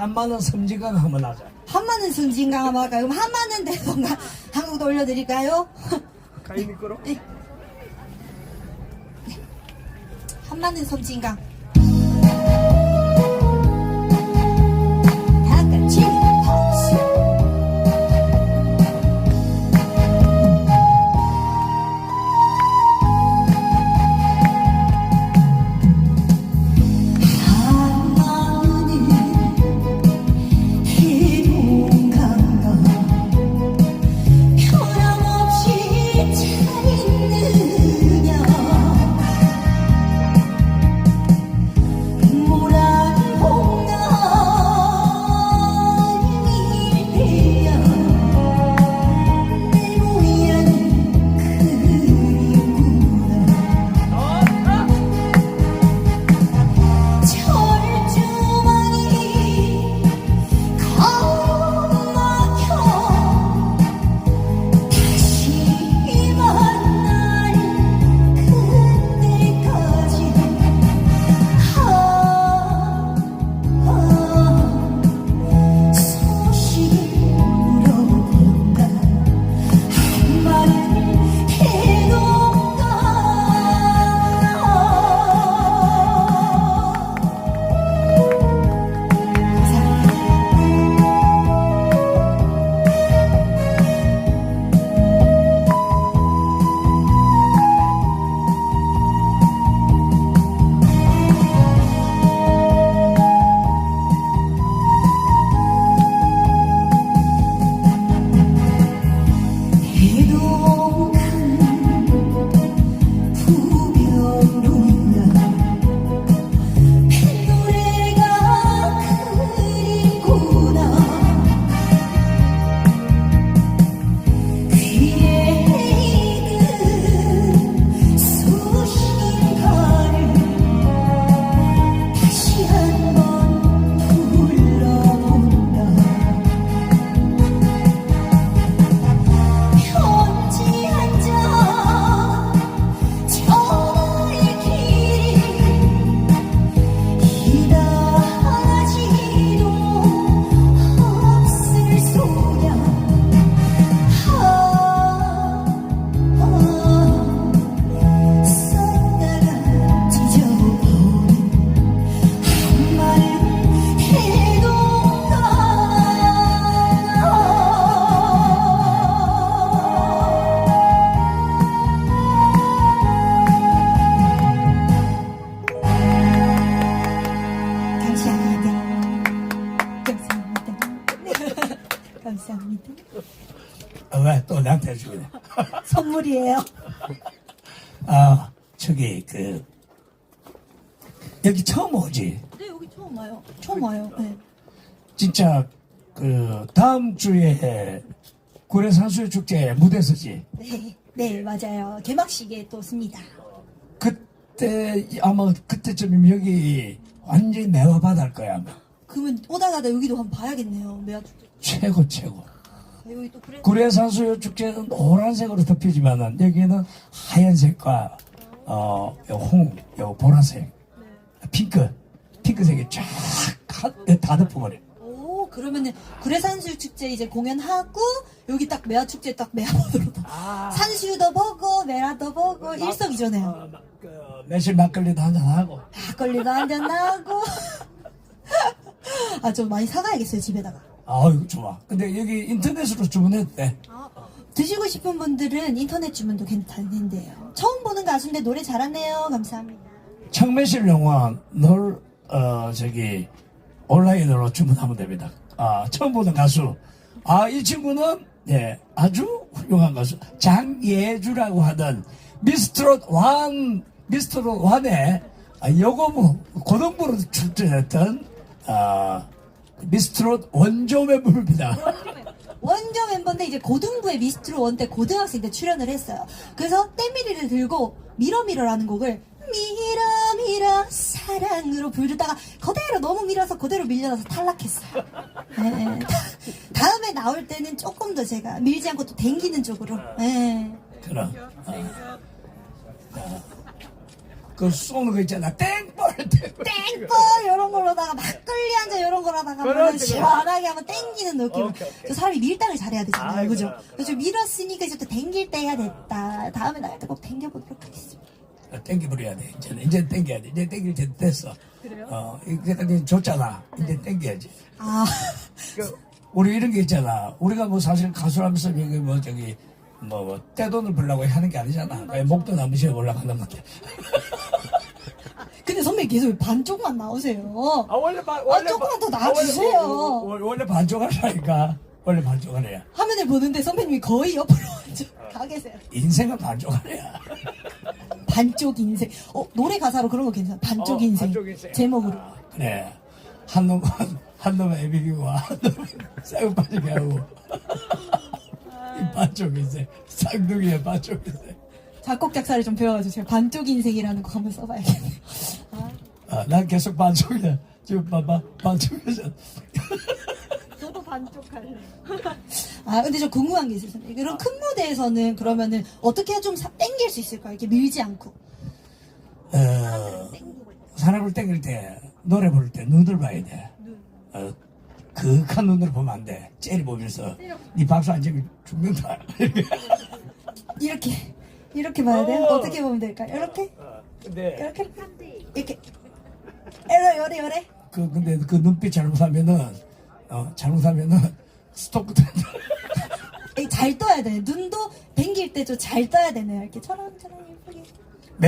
한마는 섬진강 한번 하자. 한마는 승진강 한번 할까요? 그럼 한마는 대동강 한국도 올려드릴까요? 가인이 거로? 네. 한마는 섬진강 또 나한테 주네? 선물이에요. 아, 저기, 그, 여기 처음 오지? 네, 여기 처음 와요. 처음 와요. 네. 진짜, 그, 다음 주에 구례산수유 축제 무대 서지? 네, 네, 맞아요. 개막식에 또 씁니다. 그때, 아마 그때쯤이면 여기 완전히 매화바다일 거야, 아마. 그러면 오다 가다 여기도 한번 봐야겠네요. 매화 축제. 최고, 최고. 구례산수유 축제는 노란색으로 덮이지만은 여기는 하얀색과 어, 요 홍, 요 보라색, 핑크, 핑크색이 쫙다 덮어버려. 오, 그러면은 구례산수 축제 이제 공연하고 여기 딱 매화 축제 딱 매화보도록 아. 산수유도 보고 매화도 보고 일석이조네요. 어, 막, 그, 매실 막걸리도 한잔 하고. 막걸리도 한잔 나고. 아, 좀 많이 사가야겠어요 집에다가. 아유 좋아. 근데 여기 인터넷으로 주문해도 돼. 드시고 싶은 분들은 인터넷 주문도 괜찮은데요. 처음 보는 가수인데 노래 잘하네요. 감사합니다. 청매실 영화 널 어, 저기 온라인으로 주문하면 됩니다. 아 처음 보는 가수. 아 이 친구는 예 아주 훌륭한 가수 장예주라고 하던 미스트롯 완 미스트롯 완의 아, 여고부 고등부로 출전했던 아 미스트롯 원조 멤버입니다. 원조 멤버인데 이제 고등부의 미스트로 원때 고등학생 때 출연을 했어요. 그래서 떼미리를 들고 미러미러라는 곡을 미러 미러 사랑으로 부르다가 그대로 너무 밀어서 그대로 밀려나서 탈락했어요. 네. 다음에 나올 때는 조금 더 제가 밀지 않고 또 댕기는 쪽으로. 네. 그럼 어. 어. 그 쏘는 거 있잖아. 땡벌, 땡벌. 땡벌 이런 걸로다가 막걸리 한 잔 이런 그렇지, 뭐 그렇지. 시원하게 한번 땡기는 느낌. 오케이, 오케이. 저 사람이 밀당을 잘해야 되잖아요, 아이고, 그죠? 그럼, 그래서 밀었으니까 이제 또 땡길 때야 됐다. 다음에 나한테 꼭 땡겨보도록 하겠습니다. 땡겨버려야 돼. 이제는. 이제 땡겨야 돼. 이제 땡길 때 됐어. 그래요? 어, 이제까지 줬잖아. 이제 땡겨야지. 아, 그, 우리 이런 게 있잖아. 우리가 뭐 사실 가수라면서 여기 뭐 저기 뭐, 뭐 떼돈을 벌려고 하는 게 아니잖아. 목돈 안 무시해 올라가는 건데. 계속 반쪽만 나오세요. 아, 원래 반, 원래 조금만 반- 더 아, 원래- 놔주세요. 원- 원- 원래 반쪽 하라니까. 원래 반쪽 하래야. 화면을 보는데 선배님이 거의 옆으로 완전 가 계세요. 인생은 반쪽 하래야. 반쪽 인생. 어, 노래 가사로 그런 거 괜찮아. 반쪽 어, 인생. 반쪽 인생. 제목으로. 그래. 한 놈은, 한 놈은 애비기고, 한 놈은 싹 빠지게 하고. 이 반쪽 인생. 쌍둥이의 반쪽 인생. 작곡 작사를 좀 배워가지고 제가 반쪽 인생이라는 거 한번 써봐야겠네요. 아, 아, 난 계속 반쪽이다. 지금 봐봐. 반쪽이잖아. 저도 반쪽 할래요. 아, 근데 저 궁금한 게 있어요. 선생님. 이런 큰 무대에서는 그러면은 어떻게 좀 사- 땡길 수 있을까요? 이렇게 밀지 않고. 어, 사람을 땡길 때, 노래 부를 때 눈을 봐야 돼. 어, 그윽한 눈으로 보면 안 돼. 째리 보면서, 네 박수 안 치면 죽는다. 이렇게. 이렇게 봐야 돼요? 어. 어떻게 보면 될까요? 이렇게? 어, 근데, 이렇게? 이렇게. 요래, 요래, 요래. 그, 근데 그 눈빛 잘못하면은, 어, 잘못하면은, 스토크 된다. 이잘 떠야 돼. 눈도 뱅길 때 좀 잘 떠야 되네요. 이렇게 처럼 처럼 예쁘게.